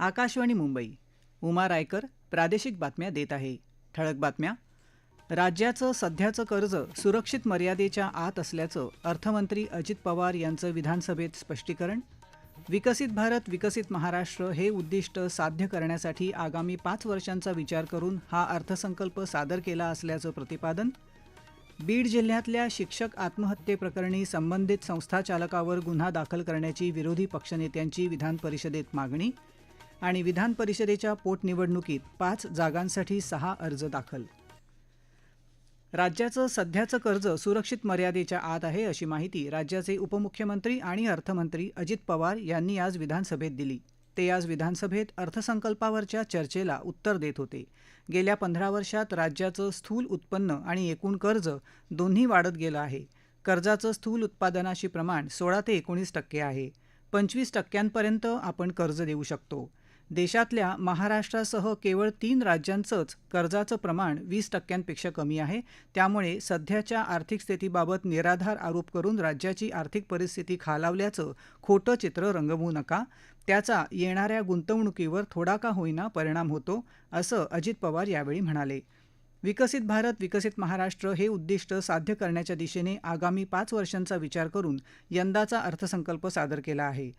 आकाशवाणी मुंबई. उमा रायकर प्रादेशिक बातम्या देत आहे. ठळक बातम्या. राज्याचं सध्याचं कर्ज सुरक्षित मर्यादेच्या आत असल्याचं अर्थमंत्री अजित पवार यांचं विधानसभेत स्पष्टीकरण. विकसित भारत विकसित महाराष्ट्र हे उद्दिष्ट साध्य करण्यासाठी आगामी पाच वर्षांचा विचार करून हा अर्थसंकल्प सादर केला असल्याचं प्रतिपादन. बीड जिल्ह्यातल्या शिक्षक आत्महत्येप्रकरणी संबंधित संस्थाचालकावर गुन्हा दाखल करण्याची विरोधी पक्षनेत्यांची विधान परिषदेत मागणी. आणि विधान परिषदेच्या पोटनिवडणुकीत पाच जागांसाठी सहा अर्ज दाखल. राज्याचं सध्याचं कर्ज सुरक्षित मर्यादेच्या आत आहे अशी माहिती राज्याचे उपमुख्यमंत्री आणि अर्थमंत्री अजित पवार यांनी आज विधानसभेत दिली. ते आज विधानसभेत अर्थसंकल्पावरच्या चर्चेला उत्तर देत होते. गेल्या पंधरा वर्षात राज्याचं स्थूल उत्पन्न आणि एकूण कर्ज दोन्ही वाढत गेलं आहे. कर्जाचं स्थूल उत्पादनाशी प्रमाण सोळा ते एकोणीस टक्के आहे. पंचवीस टक्क्यांपर्यंत आपण कर्ज देऊ शकतो. देशातल्या महाराष्ट्रासह केवळ तीन राज्यांचंच कर्जाचं प्रमाण वीस टक्क्यांपेक्षा कमी आहे. त्यामुळे सध्याच्या आर्थिक स्थितीबाबत निराधार आरोप करून राज्याची आर्थिक परिस्थिती खालावल्याचं खोटं चित्र रंगवू नका. त्याचा येणाऱ्या गुंतवणुकीवर थोडा का होईना परिणाम होतो असं अजित पवार यावेळी म्हणाले. विकसित भारत विकसित महाराष्ट्र हे उद्दिष्ट साध्य करण्याच्या दिशेने आगामी पाच वर्षांचा विचार करून यंदाचा अर्थसंकल्प सादर केला आहे.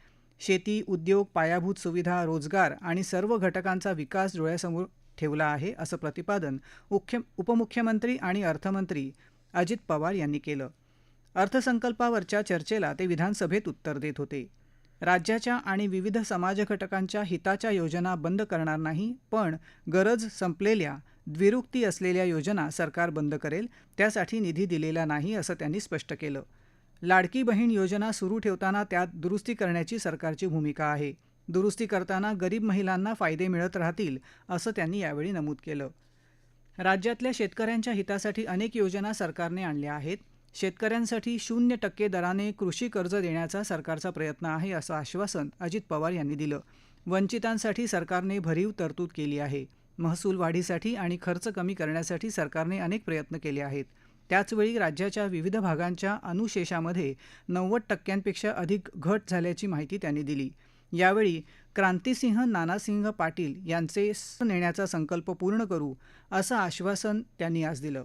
शेती उद्योग पायाभूत सुविधा रोजगार आणि सर्व घटकांचा विकास डोळ्यासमोर ठेवला आहे असं प्रतिपादन मुख्य उपमुख्यमंत्री आणि अर्थमंत्री अजित पवार यांनी केलं. अर्थसंकल्पावरच्या चर्चेला ते विधानसभेत उत्तर देत होते. राज्याच्या आणि विविध समाज घटकांच्या हिताच्या योजना बंद करणार नाही पण गरज संपलेल्या द्विरुक्ती असलेल्या योजना सरकार बंद करेल त्यासाठी निधी दिलेला नाही असं त्यांनी स्पष्ट केलं. लाडकी बहीण योजना सुरू ठेवताना त्यात दुरुस्ती करण्याची सरकारची भूमिका आहे. दुरुस्ती करताना गरीब महिलांना फायदे मिळत राहतील असं त्यांनी यावेळी नमूद केलं. राज्यातल्या शेतकऱ्यांच्या हितासाठी अनेक योजना सरकारने आणल्या आहेत. शेतकऱ्यांसाठी शून्य टक्के दराने कृषी कर्ज देण्याचा सरकारचा प्रयत्न आहे असं आश्वासन अजित पवार यांनी दिलं. वंचितांसाठी सरकारने भरीव तरतूद केली आहे. महसूल वाढीसाठी आणि खर्च कमी करण्यासाठी सरकारने अनेक प्रयत्न केले आहेत. त्याचवेळी राज्याच्या विविध भागांच्या अनुशेषामध्ये नव्वद टक्क्यांपेक्षा अधिक घट झाल्याची माहिती त्यांनी दिली. यावेळी क्रांतिसिंह नानासिंह पाटील यांचे नेण्याचा संकल्प पूर्ण करू असं आश्वासन त्यांनी आज दिलं.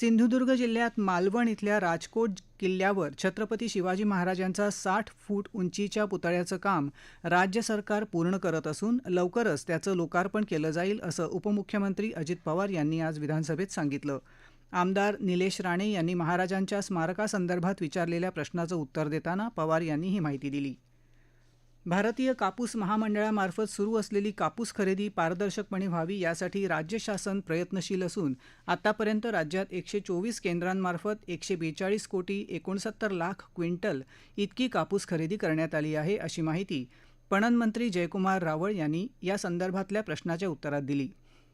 सिंधुदुर्ग जिल्ह्यात मालवण इथल्या राजकोट किल्ल्यावर छत्रपती शिवाजी महाराजांचा साठ फूट उंचीच्या पुतळ्याचं काम राज्य सरकार पूर्ण करत असून लवकरच त्याचं लोकार्पण केलं जाईल असं उपमुख्यमंत्री अजित पवार यांनी आज विधानसभेत सांगितलं. आमदार निलेश राणे यांनी महाराजांच्या स्मारकासंदर्भात विचारलेल्या प्रश्नाचं उत्तर देताना पवार यांनी ही माहिती दिली. भारतीय कापूस महामंडळामार्फत सुरू असलेली कापूस खरेदी पारदर्शकपणे व्हावी यासाठी राज्य शासन प्रयत्नशील असून आतापर्यंत राज्यात एकशे चोवीस केंद्रांमार्फत एकशे बेचाळीस कोटी एकोणसत्तर लाख क्विंटल इतकी कापूस खरेदी करण्यात आली आहे अशी माहिती पणन मंत्री जयकुमार रावळ यांनी या संदर्भातल्या प्रश्नाच्या उत्तरात दिली.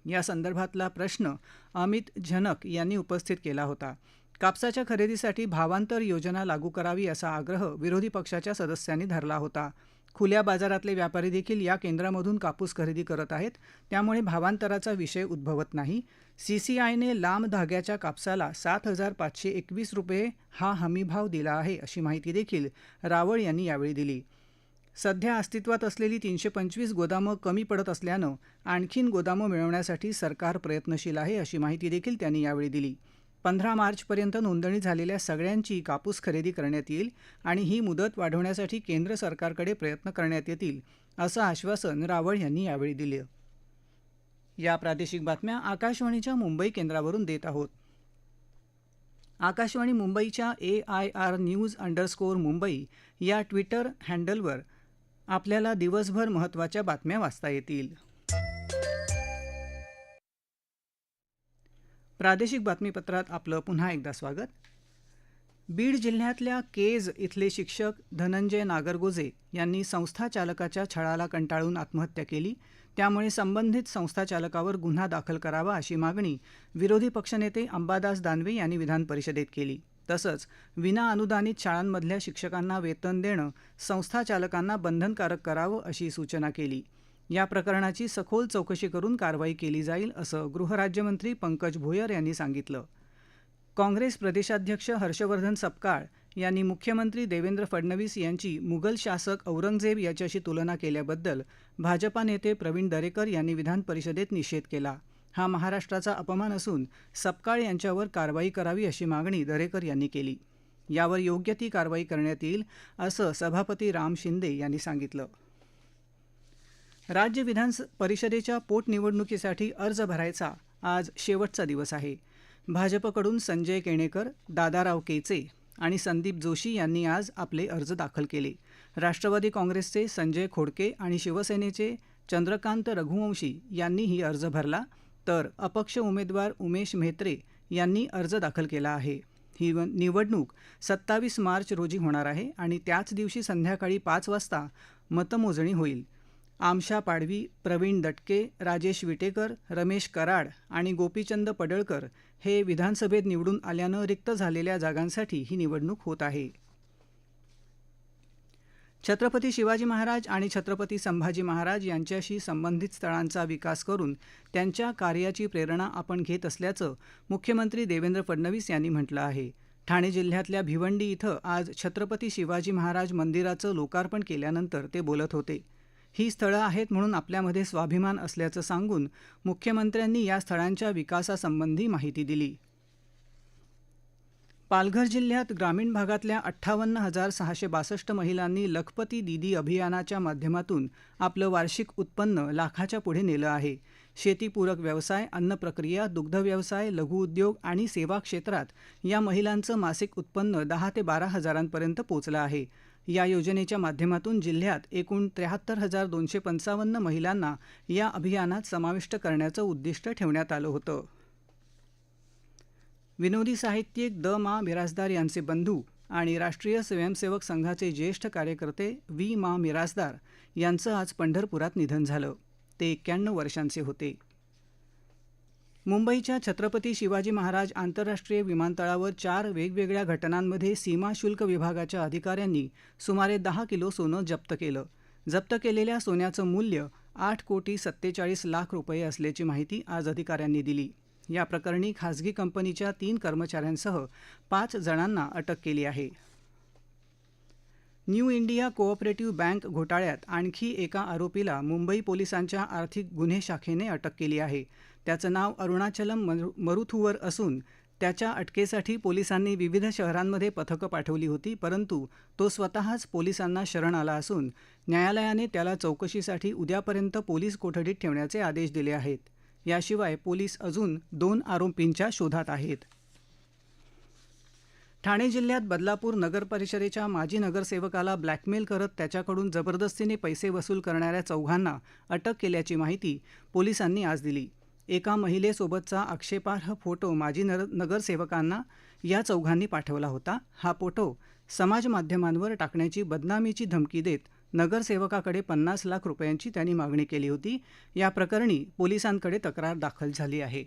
या संदर्भातला प्रश्न अमित झनक यांनी उपस्थित केला होता. कापसाच्या खरेदीसाठी भावांतर योजना लागू करावी असा आग्रह विरोधी पक्षाच्या सदस्यांनी धरला होता. खुल्या बाजारातले व्यापारी देखील या केंद्रामधून कापूस खरेदी करत आहेत. त्यामुळे भावांतराचा विषय उद्भवत नाही. सीसीआयने लांब धाग्याच्या कापसाला सात हजार पाचशे एकवीस रुपये हा हमीभाव दिला आहे अशी माहिती देखील रावळ यांनी यावेळी दिली. सध्या अस्तित्वात असलेली तीनशे पंचवीस गोदामं कमी पडत असल्यानं आणखीन गोदामं मिळवण्यासाठी सरकार प्रयत्नशील आहे अशी माहिती देखील त्यांनी यावेळी दिली. पंधरा मार्चपर्यंत नोंदणी झालेल्या सगळ्यांची कापूस खरेदी करण्यात येईल आणि ही मुदत वाढवण्यासाठी केंद्र सरकारकडे प्रयत्न करण्यात येतील असं आश्वासन रावळ यांनी यावेळी दिलं. या प्रादेशिक बातम्या आकाशवाणीच्या मुंबई केंद्रावरून देत आहोत. आकाशवाणी मुंबईच्या A I R news underscore Mumbai या ट्विटर हँडलवर आपल्याला दिवसभर महत्त्वाच्या बातम्या वाचता येतील. प्रादेशिक बातमीपत्रात आपलं पुन्हा एकदा स्वागत. बीड जिल्ह्यातल्या केज इथले शिक्षक धनंजय नागरगोजे यांनी संस्थाचालकाच्या छळाला कंटाळून आत्महत्या केली. त्यामुळे संबंधित संस्थाचालकावर गुन्हा दाखल करावा अशी मागणी विरोधी पक्षनेते अंबादास दानवे यांनी विधान परिषदेत केली. तसंच विना अनुदानित शाळांमधल्या शिक्षकांना वेतन देणं संस्थाचालकांना बंधनकारक करावं अशी सूचना केली. या प्रकरणाची सखोल चौकशी करून कारवाई केली जाईल असं गृहराज्यमंत्री पंकज भोयर यांनी सांगितलं. काँग्रेस प्रदेशाध्यक्ष हर्षवर्धन सपकाळ यांनी मुख्यमंत्री देवेंद्र फडणवीस यांची मुघल शासक औरंगजेब याच्याशी तुलना केल्याबद्दल भाजपा नेते प्रवीण दरेकर यांनी विधान परिषदेत निषेध केला. हा महाराष्ट्राचा अपमान असून सपकाळ यांच्यावर कारवाई करावी अशी मागणी दरेकर यांनी केली. यावर योग्य ती कारवाई करण्यात येईल असं सभापती राम शिंदे यांनी सांगितलं. राज्य विधान परिषदेच्या पोटनिवडणुकीसाठी अर्ज भरायचा आज शेवटचा दिवस आहे. भाजपकडून संजय केणेकर दादाराव केचे आणि संदीप जोशी यांनी आज आपले अर्ज दाखल केले. राष्ट्रवादी काँग्रेसचे संजय खोडके आणि शिवसेनेचे चंद्रकांत रघुवंशी यांनीही अर्ज भरला तर अपक्ष उमेदवार उमेश म्हेत्रे यांनी अर्ज दाखल केला आहे. ही निवडणूक सत्तावीस मार्च रोजी होणार आहे आणि त्याच दिवशी संध्याकाळी पाच वाजता मतमोजणी होईल. आमशा पाडवी प्रवीण दटके राजेश विटेकर रमेश कराड आणि गोपीचंद पडळकर हे विधानसभेत निवडून आल्यानं रिक्त झालेल्या जागांसाठी ही निवडणूक होत आहे. छत्रपती शिवाजी महाराज आणि छत्रपती संभाजी महाराज यांच्याशी संबंधित स्थळांचा विकास करून त्यांच्या कार्याची प्रेरणा आपण घेत असल्याचं मुख्यमंत्री देवेंद्र फडणवीस यांनी म्हटलं आहे. ठाणे जिल्ह्यातल्या भिवंडी इथं आज छत्रपती शिवाजी महाराज मंदिराचं लोकार्पण केल्यानंतर ते बोलत होते. ही स्थळं आहेत म्हणून आपल्यामध्ये स्वाभिमान असल्याचं सांगून मुख्यमंत्र्यांनी या स्थळांच्या विकासासंबंधी माहिती दिली. पालघर जिल्ह्यात ग्रामीण भागातल्या अठ्ठावन्न हजार सहाशे बासष्ट महिलांनी लखपती दीदी अभियानाच्या माध्यमातून आपलं वार्षिक उत्पन्न लाखाच्या पुढे नेलं आहे. शेतीपूरक व्यवसाय अन्न प्रक्रिया लघुउद्योग आणि सेवा क्षेत्रात या महिलांचं मासिक उत्पन्न दहा ते बारा हजारांपर्यंत पोचलं आहे. या योजनेच्या माध्यमातून जिल्ह्यात एकूण त्र्याहत्तर हजार दोनशे पंचावन्न महिलांना या अभियानात समाविष्ट करण्याचं उद्दिष्ट ठेवण्यात आलं होतं. विनोदी साहित्यिक द. मा. मिराजदार यांचे बंधू आणि राष्ट्रीय स्वयंसेवक संघाचे ज्येष्ठ कार्यकर्ते वी मा. मिराजदार यांचं आज पंढरपुरात निधन झालं. ते एक्क्याण्णव वर्षांचे होते. मुंबईच्या छत्रपती शिवाजी महाराज आंतरराष्ट्रीय विमानतळावर चार वेगवेगळ्या घटनांमध्ये सीमा शुल्क विभागाच्या अधिकाऱ्यांनी सुमारे दहा किलो सोनं जप्त केलं. जप्त केलेल्या सोन्याचं मूल्य आठ कोटी सत्तेचाळीस लाख रुपये असल्याची माहिती आज अधिकाऱ्यांनी दिली. या प्रकरणी खासगी कंपनीच्या तीन कर्मचाऱ्यांसह पाच जणांना अटक केली आहे. न्यू इंडिया कोऑपरेटिव्ह बँक घोटाळ्यात आणखी एका आरोपीला मुंबई पोलिसांच्या आर्थिक गुन्हे शाखेने अटक केली आहे. त्याचं नाव अरुणाचलम मरुथुवर असून त्याच्या अटकेसाठी पोलिसांनी विविध शहरांमध्ये पथकं पाठवली होती परंतु तो स्वतःच पोलिसांना शरण आला असून न्यायालयाने त्याला चौकशीसाठी उद्यापर्यंत पोलीस कोठडीत ठेवण्याचे आदेश दिले आहेत. याशिवाय पोलीस अजून दोन आरोपींच्या शोधात आहेत. ठाणे जिल्ह्यात बदलापूर नगरपरिषदेच्या माजी नगरसेवकाला ब्लॅकमेल करत त्याच्याकडून जबरदस्तीने पैसे वसूल करणाऱ्या चौघांना अटक केल्याची माहिती पोलिसांनी आज दिली. एका महिलेसोबतचा आक्षेपार्ह फोटो माजी नगरसेवकांना या चौघांनी पाठवला होता. हा फोटो समाज माध्यमांवर टाकण्याची बदनामीची धमकी देत नगरसेवकाकडे पन्नास लाख रुपयांची त्यांनी मागणी केली होती. या प्रकरणी पोलिसांकडे तक्रार दाखल झाली आहे.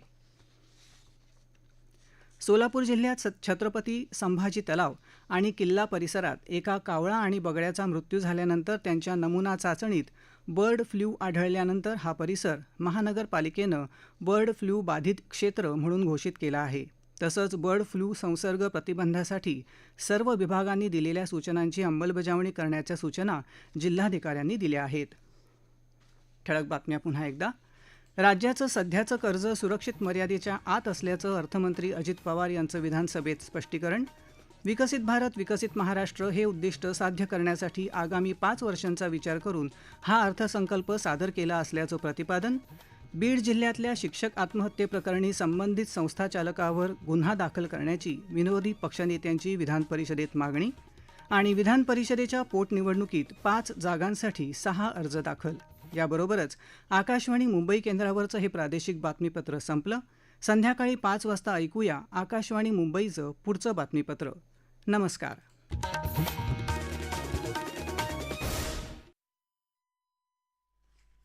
सोलापूर जिल्ह्यात छत्रपती संभाजी तलाव आणि किल्ला परिसरात एका कावळा आणि बगड्याचा मृत्यू झाल्यानंतर त्यांच्या नमुना चाचणीत बर्ड फ्ल्यू आढळल्यानंतर हा परिसर महानगरपालिकेनं बर्ड फ्ल्यू बाधित क्षेत्र म्हणून घोषित केला आहे. तसंच बर्ड फ्लू संसर्ग प्रतिबंधासाठी सर्व विभागांनी दिलेल्या सूचनांची अंमलबजावणी करण्याच्या सूचना जिल्हाधिकाऱ्यांनी दिल्या आहेत. ठळक बातम्या पुन्हा एकदा. राज्याचं सध्याचं कर्ज सुरक्षित मर्यादेच्या आत असल्याचं अर्थमंत्री अजित पवार यांचं विधानसभेत स्पष्टीकरण. विकसित भारत विकसित महाराष्ट्र हे उद्दिष्ट साध्य करण्यासाठी आगामी पाच वर्षांचा विचार करून हा अर्थसंकल्प सादर केला असल्याचं प्रतिपादन. बीड जिल्ह्यातल्या शिक्षक आत्महत्येप्रकरणी संबंधित संस्थाचालकावर गुन्हा दाखल करण्याची विनोदी पक्षनेत्यांची विधानपरिषदेत मागणी आणि विधान परिषदेच्या पोटनिवडणुकीत पाच जागांसाठी सहा अर्ज दाखल. याबरोबरच आकाशवाणी मुंबई केंद्रावरचं हे प्रादेशिक बातमीपत्र संपलं. संध्याकाळी पाच वाजता ऐकूया आकाशवाणी मुंबईचं पुढचं बातमीपत्र. नमस्कार.